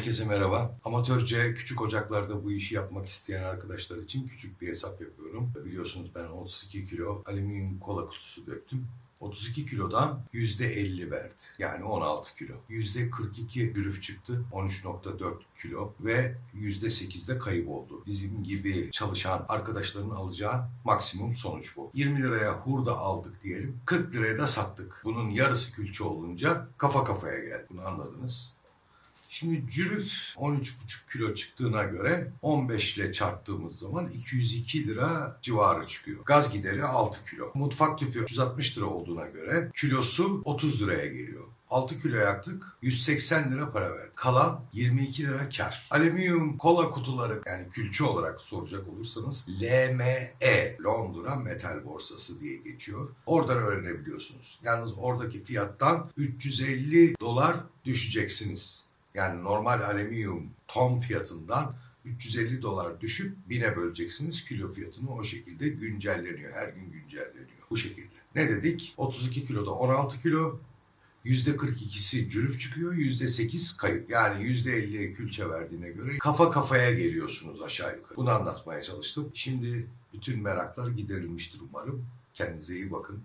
Herkese merhaba. Amatörce küçük ocaklarda bu işi yapmak isteyen arkadaşlar için küçük bir hesap yapıyorum. Biliyorsunuz ben 32 kilo alüminyum kola kutusu döktüm. 32 kilodan %50 verdi. Yani 16 kilo. %42 cürüf çıktı. 13.4 kilo ve %8'de kayıp oldu. Bizim gibi çalışan arkadaşların alacağı maksimum sonuç bu. 20 liraya hurda aldık diyelim. 40 liraya da sattık. Bunun yarısı külçe olunca kafa kafaya geldi. Bunu anladınız. Şimdi cürüf 13,5 kilo çıktığına göre 15 ile çarptığımız zaman 202 lira civarı çıkıyor. Gaz gideri 6 kilo. Mutfak tüpü 160 lira olduğuna göre kilosu 30 liraya geliyor. 6 kilo yaktık 180 lira para verdik. Kalan 22 lira kar. Alüminyum kola kutuları yani külçe olarak soracak olursanız LME Londra Metal Borsası diye geçiyor. Oradan öğrenebiliyorsunuz. Yalnız oradaki fiyattan 350 dolar düşeceksiniz. Yani normal alüminyum ton fiyatından 350 dolar düşüp bine böleceksiniz. Kilo fiyatını o şekilde güncelleniyor. Her gün güncelleniyor. Bu şekilde. Ne dedik? 32 kiloda 16 kilo. %42'si cürüf çıkıyor, %8 kayıp. Yani %50'ye külçe verdiğine göre kafa kafaya geliyorsunuz aşağı yukarı. Bunu anlatmaya çalıştım. Şimdi bütün meraklar giderilmiştir umarım. Kendinize iyi bakın.